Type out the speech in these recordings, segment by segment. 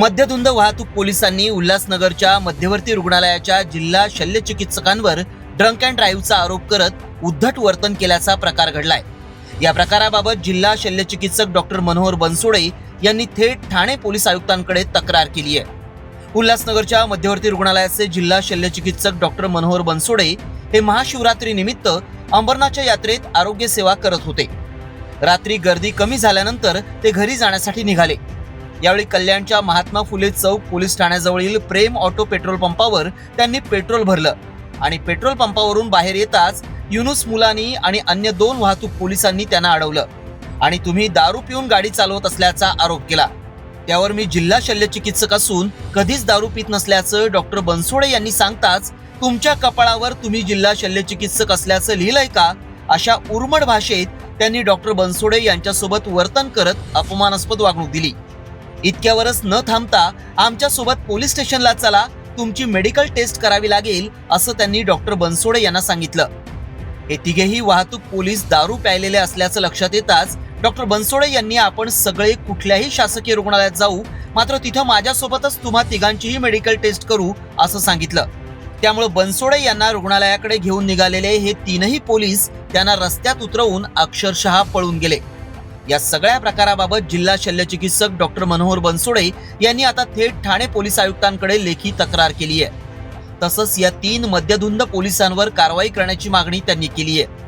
मध्यधुंद वाहतूक पोलिसांनी उल्हासनगरच्या मध्यवर्ती रुग्णालयाच्या जिल्हा शल्यचिकित्सकांवर ड्रंक अँड ड्राईव्हचा आरोप करत उद्धट वर्तन केल्याचा प्रकार घडलाय. या प्रकाराबाबत जिल्हा शल्यचिकित्सक डॉक्टर मनोहर बनसोडे यांनी थेट ठाणे पोलीस आयुक्तांकडे तक्रार केली आहे. उल्हासनगरच्या मध्यवर्ती रुग्णालयाचे जिल्हा शल्यचिकित्सक डॉक्टर मनोहर बनसोडे हे महाशिवरात्री निमित्त अंबरनाथच्या यात्रेत आरोग्य सेवा करत होते. रात्री गर्दी कमी झाल्यानंतर ते घरी जाण्यासाठी निघाले. यावेळी कल्याणच्या महात्मा फुले चौक पोलीस ठाण्याजवळील प्रेम ऑटो पेट्रोल पंपावर त्यांनी पेट्रोल भरलं. आणि पेट्रोल पंपावरून बाहेर येताच युनुस मुलानी आणि अन्य दोन वाहतूक पोलिसांनी त्यांना अडवलं. आणि तुम्ही दारू पिऊन गाडी चालवत असल्याचा आरोप केला. त्यावर मी जिल्हा शल्यचिकित्सक असून कधीच दारू पित नसल्याचं डॉक्टर बनसोडे यांनी सांगताच तुमच्या कपाळावर तुम्ही जिल्हा शल्यचिकित्सक असल्याचं लिहिलंय का? अशा उर्मड भाषेत त्यांनी डॉक्टर बनसोडे यांच्यासोबत वर्तन करत अपमानास्पद वागणूक दिली. इतक्यावरच न थांबता आमच्यासोबत पोलीस स्टेशनला चला तुमची मेडिकल टेस्ट करावी लागेल असं त्यांनी डॉक्टर बनसोडे यांना सांगितलं. हे तिघेही वाहतूक पोलीस दारू प्यायलेले असल्याचं लक्षात येताच डॉक्टर बनसोडे यांनी आपण सगळे कुठल्याही शासकीय रुग्णालयात जाऊ मात्र तिथं माझ्यासोबतच तुम्हा तिघांचीही मेडिकल टेस्ट करू असं सांगितलं. त्यामुळे बनसोडे यांना रुग्णालयाकडे घेऊन निघालेले हे तीनही पोलीस त्यांना रस्त्यात उतरवून अक्षरशः पळून गेले. या सगळ्या प्रकाराबाबत जिल्हा शल्यचिकित्सक डॉक्टर मनोहर बनसोडे यांनी आता थेट ठाणे पोलीस आयुक्तांकडे लेखी तक्रार केली आहे. तसंच या तीन मद्यधुंद पोलिसांवर कारवाई करण्याची मागणी त्यांनी केली आहे.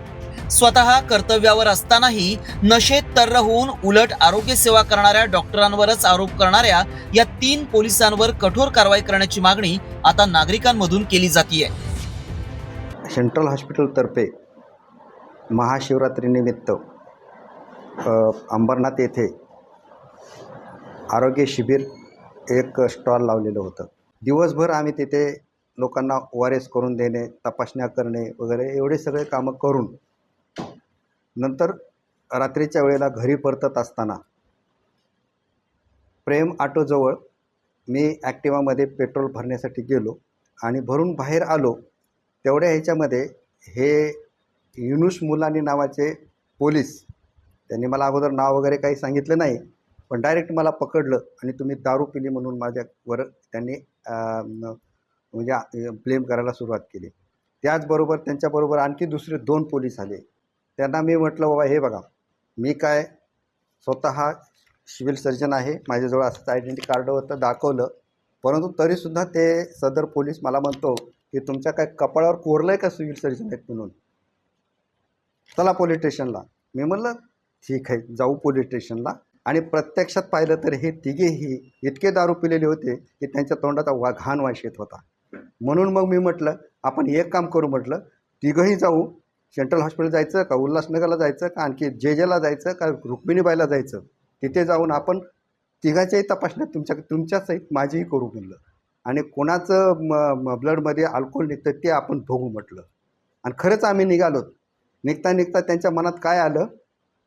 स्वतः कर्तव्यावर असतानाही नशेत तर्र होऊन उलट आरोग्य सेवा करणाऱ्या डॉक्टरांवरच आरोप करणाऱ्या या तीन पोलिसांवर कठोर कारवाई करण्याची मागणी आता नागरिकांमधून केली जाते सेंट्रल हॉस्पिटलतर्फे महाशिवरात्रीनिमित्त अंबरनाथ येथे आरोग्य शिबिर एक स्टॉल लावलेलं होतं. दिवसभर आम्ही तिथे लोकांना ओ आर एस करून देणे तपासण्या करणे वगैरे एवढे सगळे कामं करून नंतर रात्रीच्या वेळेला घरी परतत असताना प्रेम ऑटोजवळ मी ॲक्टिवामध्ये पेट्रोल भरण्यासाठी गेलो आणि भरून बाहेर आलो तेवढ्या ह्याच्यामध्ये हे युनुस मुलानी नावाचे पोलीस त्यांनी मला अगोदर नाव वगैरे काही सांगितलं नाही पण डायरेक्ट मला पकडलं आणि तुम्ही दारू पिली म्हणून माझ्यावर त्यांनी म्हणजे ब्लेम करायला सुरुवात केली. त्याचबरोबर त्यांच्याबरोबर आणखी दुसरे दोन पोलीस आले. त्यांना मी म्हटलं बाबा हे बघा मी काय स्वतः सिव्हिल सर्जन आहे माझ्याजवळ असंच आयडेंटी कार्ड होतं दाखवलं परंतु तरीसुद्धा ते सदर पोलीस मला म्हणतो की तुमच्या काय कपाळावर कोरलं आहे का सिव्हिल सर्जन आहेत म्हणून? चला पोलीस स्टेशनला. मी म्हणलं ठीक आहे जाऊ पोलीस स्टेशनला. आणि प्रत्यक्षात पाहिलं तर हे तिघेही इतके दारू पिलेले होते की त्यांच्या तोंडाचा वा घाण वाश येत होता. म्हणून मग मी म्हटलं आपण एक काम करू म्हटलं तिघंही जाऊ. सेंट्रल हॉस्पिटल जायचं का उल्हासनगरला जायचं का आणखी जे जेला जायचं का रुक्मिणीबाईला जायचं? तिथे जाऊन आपण तिघाच्याही तपासण्यात तुमच्या तुमच्या सहित माझीही करू म्हणलं. आणि कोणाचं म म ब्लडमध्ये अल्कोहोल निघतं ते आपण बघू म्हटलं. आणि खरंच आम्ही निघालो निघता निघता त्यांच्या मनात काय आलं?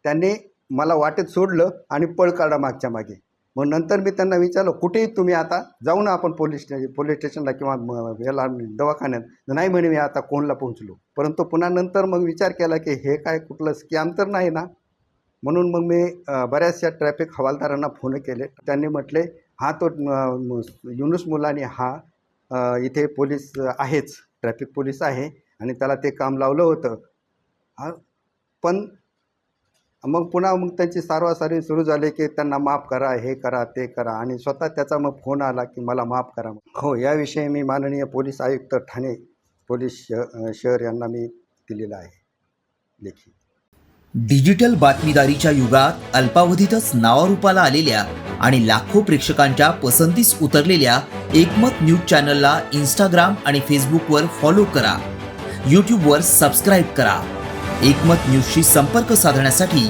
त्यांनी मला वाटेत सोडलं आणि पळ काढा मागच्या मागे. मग नंतर मी त्यांना विचारलं कुठेही तुम्ही आता जाऊ ना आपण पोलीस स्टे पोलीस स्टेशनला किंवा याला दवाखान्यात. नाही म्हणे मी आता कोणला पोहोचलो. परंतु पुन्हा नंतर मग विचार केला की हे काय कुठलं स्कॅम तर नाही ना? म्हणून मग मी बऱ्याचशा ट्रॅफिक हवालदारांना फोन केले. त्यांनी म्हटले हा तो युनुस मुलानी हा इथे पोलीस आहेच ट्रॅफिक पोलीस आहे आणि त्याला ते काम लावलं होतं. पण मग पुन्हा मग त्यांची सारवासारी सुरू झाली की त्यांना माफ करा हे करा ते करा आणि स्वतः त्याचा मग फोन आला की मला माफ करा हो याविषयी मी माननीय पोलीस आयुक्त ठाणे पोलीस श शहर यांना मी दिलेलं आहे लेखी. डिजिटल बातमीदारीच्या युगात अल्पावधीतच नावारूपाला आलेल्या आणि लाखो प्रेक्षकांच्या पसंतीस उतरलेल्या एकमत न्यूज चॅनलला इंस्टाग्राम आणि फेसबुकवर फॉलो करा. यूट्यूबवर सबस्क्राईब करा. एकमत न्यूजशी संपर्क साधण्यासाठी